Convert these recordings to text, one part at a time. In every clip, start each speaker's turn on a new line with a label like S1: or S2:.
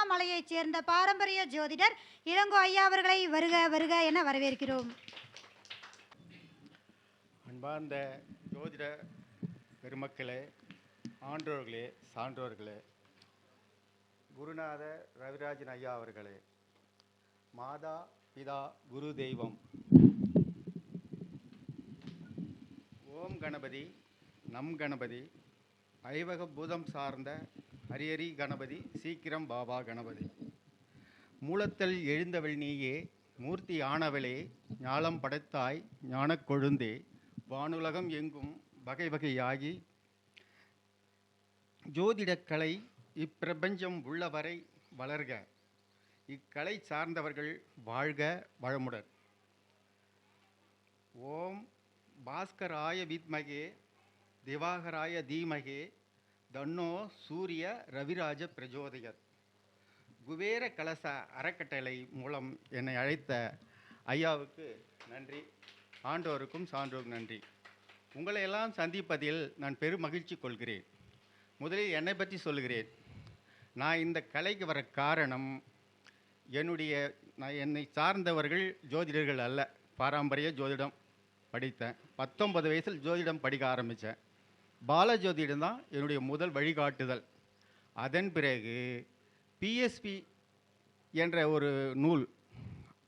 S1: திருவண்ணாமலையைச் சேர்ந்த பாரம்பரிய ஜோதிடர் இளங்கோ ஐயா அவர்களை வருக வருக என வரவேற்கிறோம்.
S2: அன்பார்ந்த ஜோதிட பெருமக்களே ஆன்றோர்களே சான்றோர்களே குருநாத ரவிராஜன் ஐயா அவர்களே மாதா பிதா குரு தெய்வம். ஓம் கணபதி நம் கணபதி ஐவக பூதம் சார்ந்த ஹரியரி கணபதி சீக்கிரம் பாபா கணபதி. மூலத்தில் எழுந்தவள் நீயே மூர்த்தி ஆனவளே ஞாலம் படைத்தாய் ஞானக் கொழுந்தே வானுலகம் எங்கும் வகை வகையாகி ஜோதிடக்கலை இப்பிரபஞ்சம் உள்ளவரை வளர்க. இக்கலை சார்ந்தவர்கள் வாழ்க வளமுடன். ஓம் பாஸ்கராய வித்மகே திவாகராய தீமகே தன்னோ சூரிய ரவிராஜ பிரஜோதயத் குபேர கலச அறக்கட்டளை மூலம் என்னை அழைத்த ஐயாவுக்கு நன்றி. ஆண்டோருக்கும் சான்றோருக்கும் நன்றி. உங்களை எல்லாம் சந்திப்பதில் நான் பெரும் மகிழ்ச்சி கொள்கிறேன். முதலில் என்னை பற்றி சொல்கிறேன் நான் இந்த கலைக்கு வர காரணம் என்னுடைய நான் என்னை சார்ந்தவர்கள் ஜோதிடர்கள் அல்ல. பாரம்பரிய ஜோதிடம் படித்தேன். பத்தொன்பது வயசில் ஜோதிடம் படிக்க ஆரம்பித்தேன். பாலஜோதியிடம் தான் என்னுடைய முதல் வழிகாட்டுதல். அதன் பிறகு பிஎஸ்பி என்ற ஒரு நூல்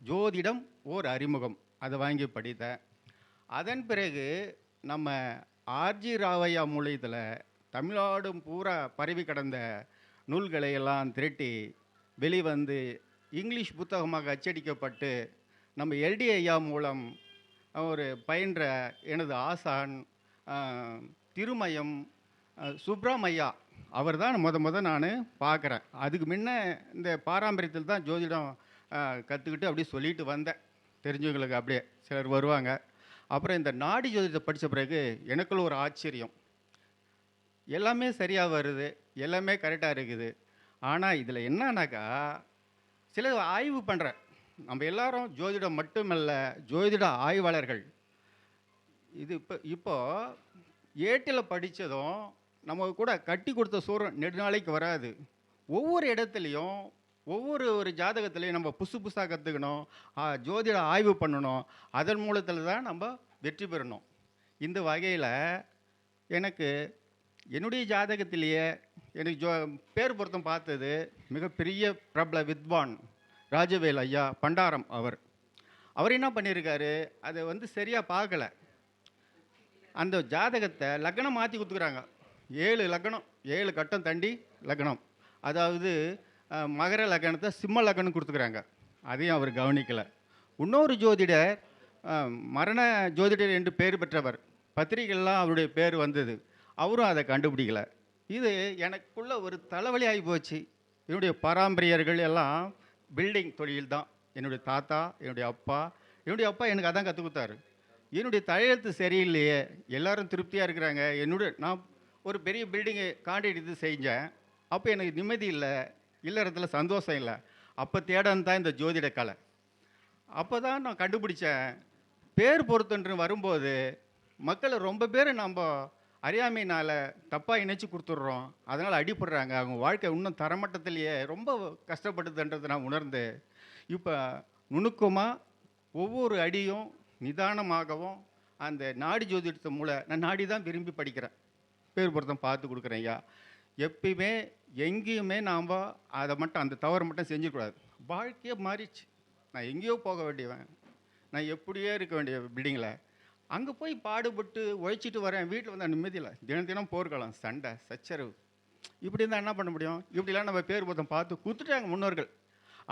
S2: ஜோதிடம் ஓர் அறிமுகம் அதை வாங்கி படித்தேன். அதன் பிறகு நம்ம ஆர்ஜி ராவையா மூலியத்தில் தமிழ்நாடும் பூரா பரவி கடந்த நூல்களை எல்லாம் திரட்டி வெளிவந்து இங்கிலீஷ் புத்தகமாக அச்சடிக்கப்பட்டு நம்ம எல்டி ஐயா மூலம் ஒரு பயின்ற எனது ஆசான் திருமயம் சுப்ரமையா அவர் தான் முத முத நான் பார்க்குறேன் அதுக்கு முன்ன இந்த பாரம்பரியத்தில் தான் ஜோதிடம் கற்றுக்கிட்டு அப்படியே சொல்லிட்டு வந்தேன். தெரிஞ்சவங்களுக்கு அப்படியே சிலர் வருவாங்க. அப்புறம் இந்த நாடி ஜோதிடத்தை படித்த பிறகு எனக்குள்ள ஒரு ஆச்சரியம். எல்லாமே சரியாக வருது எல்லாமே கரெக்டாக இருக்குது. ஆனால் இதில் என்னன்னாக்கா சில ஆய்வு பண்ணுறேன் நம்ம எல்லாரும் ஜோதிடம் மட்டுமல்ல ஜோதிட ஆய்வாளர்கள். இது இப்போ இப்போ ஏட்டில் படித்ததும் நம்ம கூட கட்டி கொடுத்த சூரம் நெடுநாளைக்கு வராது. ஒவ்வொரு இடத்துலையும் ஒவ்வொரு ஒரு ஜாதகத்திலையும் நம்ம புதுசு புதுசாக கற்றுக்கணும் ஜோதிட ஆய்வு பண்ணணும். அதன் மூலத்தில் தான் நம்ம வெற்றி பெறணும். இந்த வகையில் எனக்கு என்னுடைய ஜாதகத்திலேயே எனக்கு ஜோ பேர் பொருத்தம் பார்த்தது மிகப்பெரிய பிரபல வித்வான் ராஜவேல் ஐயா பண்டாரம் அவர். அவர் என்ன பண்ணியிருக்காரு அதை வந்து சரியாக பார்க்கல. அந்த ஜாதகத்தை லக்னம் மாற்றி கொடுத்துக்குறாங்க. ஏழு லக்னம் ஏழு கட்டம் தண்டி லக்னம். அதாவது மகர லக்னத்தை சிம்ம லக்னம் கொடுத்துக்குறாங்க. அதையும் அவர் கவனிக்கலை. இன்னொரு ஜோதிடர் மரண ஜோதிடர் என்று பேர் பெற்றவர். பத்திரிகைலாம் அவருடைய பேர் வந்தது. அவரும் அதை கண்டுபிடிக்கல. இது எனக்குள்ள ஒரு தலைவலி ஆகி போச்சு. என்னுடைய பாரம்பரியர்கள் எல்லாம் பில்டிங் தொழில் தான் என்னுடைய தாத்தா என்னுடைய அப்பா என்னுடைய அப்பா எனக்கு அதான் கற்றுக் கொடுத்தாரு. என்னுடைய தலையெழுத்து சரியில்லையே எல்லாரும் திருப்தியாக இருக்கிறாங்க. என்னுடைய நான் ஒரு பெரிய பில்டிங்கை இது செஞ்சேன். அப்போ எனக்கு நிம்மதி இல்லை இல்லறத்துல சந்தோஷம் இல்லை. அப்போ தேடன்னு தான் இந்த ஜோதிட கலை. அப்போ தான் நான் கண்டுபிடிச்சேன் பேர் பொருத்தன்று வரும்போது மக்களை ரொம்ப பேர் நம்ம அறியாமையினால் தப்பாக இணைச்சி கொடுத்துட்றோம். அதனால் அடிபடுறாங்க. அவங்க வாழ்க்கை இன்னும் தரமட்டத்திலேயே ரொம்ப கஷ்டப்படுதுன்றதை நான் உணர்ந்து இப்போ நுணுக்கமாக ஒவ்வொரு அடியும் நிதானமாகவும் அந்த நாடி ஜோதிடத்தை மூலம் நான் நாடி தான் விரும்பி படிக்கிறேன். பேர் பொருத்தம் பார்த்து கொடுக்குறேன் ஐயா. எப்பயுமே எங்கேயுமே நாம் அதை மட்டும் அந்த தவறை மட்டும் செஞ்சிடக்கூடாது வாழ்க்கையே மாறிச்சு நான் எங்கேயோ போக வேண்டியவன். நான் எப்படியோ இருக்க வேண்டிய பில்டிங்கில் அங்கே போய் பாடுபட்டு உழைச்சிட்டு வரேன். வீட்டில் வந்து நிம்மதியில் தினம் தினம் போர்க்கலாம் சண்டை சச்சரவு. இப்படி இருந்தால் என்ன பண்ண முடியும்? இப்படிலாம் நம்ம பேர் பொருத்தம் பார்த்து கொடுத்துட்டாங்க முன்னோர்கள்.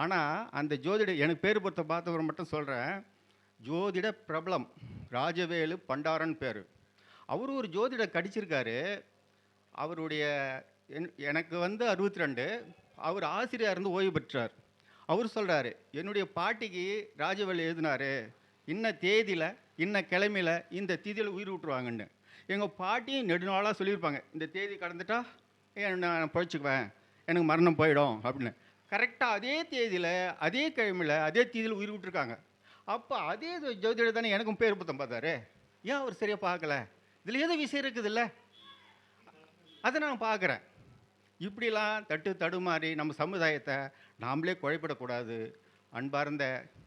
S2: ஆனால் அந்த ஜோதிட எனக்கு பேர் பொருத்தம் பார்த்தவரை மட்டும் சொல்கிறேன் ஜோதிட பிரபலம் ராஜவேலு பண்டாரன் பேர். அவர் ஒரு ஜோதிட கடிச்சிருக்காரு. அவருடைய என்- எனக்கு வந்து அறுபத்தி ரெண்டு அவர் ஆசிரியர் இருந்து ஓய்வு பெற்றார். அவர் சொல்கிறாரு என்னுடைய பாட்டிக்கு ராஜவேலு எழுதினாரு. இன்ன தேதியில் இன்ன கிழமையில் இந்த தேதியில் உயிர் விட்டுருவாங்கன்னு. எங்கள் பாட்டியும் நெடுநாளாக சொல்லியிருப்பாங்க இந்த தேதி கடந்துட்டா நான் பழிச்சுக்குவேன்? எனக்கு மரணம் போயிடும். அப்படின்னு. கரெக்டாக அதே தேதியில் அதே கிழமையில் அதே தேதியில் உயிர் விட்டுருக்காங்க. அப்போ அதே ஜோதிடர் தானே எனக்கும் பேர் புத்தம் பார்த்தாரு. ஏன் அவர் சரியாக பார்க்கல? இதில் ஏதோ விஷயம் இருக்குதுல்ல? அதை நான் பார்க்குறேன். இப்படிலாம் தட்டு தடுமாறி நம்ம சமுதாயத்தை நாமளே குழைப்படக்கூடாது அன்பார்ந்த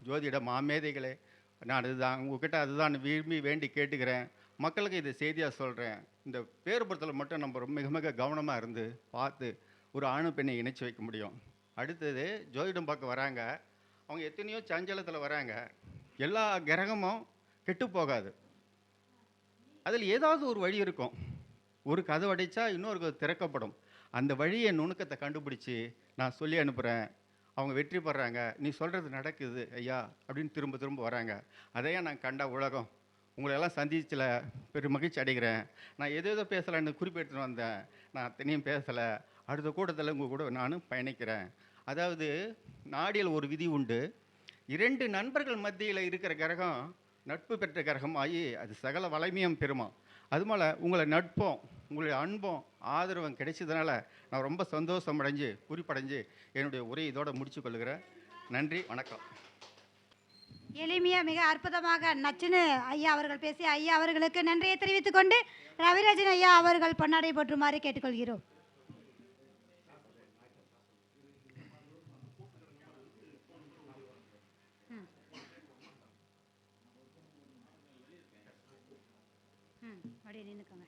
S2: ஜோதிட மாமேதைகளே நான் அதுதான் உங்ககிட்ட அதுதான் விரும்பி வேண்டி கேட்டுக்கிறேன். மக்களுக்கு இதை செய்தியாக சொல்கிறேன் இந்த பேர்புறத்தில் மட்டும் நம்ம ரொம்ப மிக மிக கவனமாக இருந்து பார்த்து ஒரு ஆணு பெண்ணை இணைச்சி வைக்க முடியும். அடுத்தது ஜோதிடம் பார்க்க வராங்க. அவங்க எத்தனையோ சஞ்சலத்தில் வராங்க. எல்லா கிரகமும் கெட்டு போகாது. அதில் ஏதாவது ஒரு வழி இருக்கும். ஒரு கதை அடைச்சா இன்னொரு கதை திறக்கப்படும். அந்த வழியை நுணுக்கத்தை கண்டுபிடிச்சி நான் சொல்லி அனுப்புகிறேன் அவங்க வெற்றி பெறாங்க. நீ சொல்கிறது நடக்குது ஐயா அப்படின்னு திரும்ப திரும்ப வராங்க. அதையே நான் கண்ட உலகம். உங்களை எல்லாம் சந்திச்சில் பெரும் மகிழ்ச்சி அடைகிறேன். நான் எது எதோ பேசலான்னு குறிப்பெடுத்துன்னு வந்தேன். நான் அத்தனையும் பேசலை. அடுத்த கூட்டத்தில் உங்கள் கூட நானும் பயணிக்கிறேன். அதாவது நாடியில் ஒரு விதி உண்டு. இரண்டு நண்பர்கள் மத்தியில் இருக்கிற கிரகம் நட்பு பெற்ற கிரகம் ஆகி அது சகல வலிமையும் பெறுமா. அது போல் உங்களை நட்பும் உங்களுடைய அன்பும் ஆதரவும் கிடைச்சதுனால நான் ரொம்ப சந்தோஷம் அடைஞ்சு குறிப்படைஞ்சு என்னுடைய உரையை இதோடு முடிச்சு கொள்கிறேன். நன்றி வணக்கம்.
S1: எளிமையாக மிக அற்புதமாக நச்சுன்னு ஐயா அவர்கள் பேசி ஐயா அவர்களுக்கு நன்றியை தெரிவித்துக்கொண்டு ரவிராஜன் ஐயா அவர்கள் பொன்னாடை போற்றுமாறு கேட்டுக்கொள்கிறோம். うん割れれぬかな。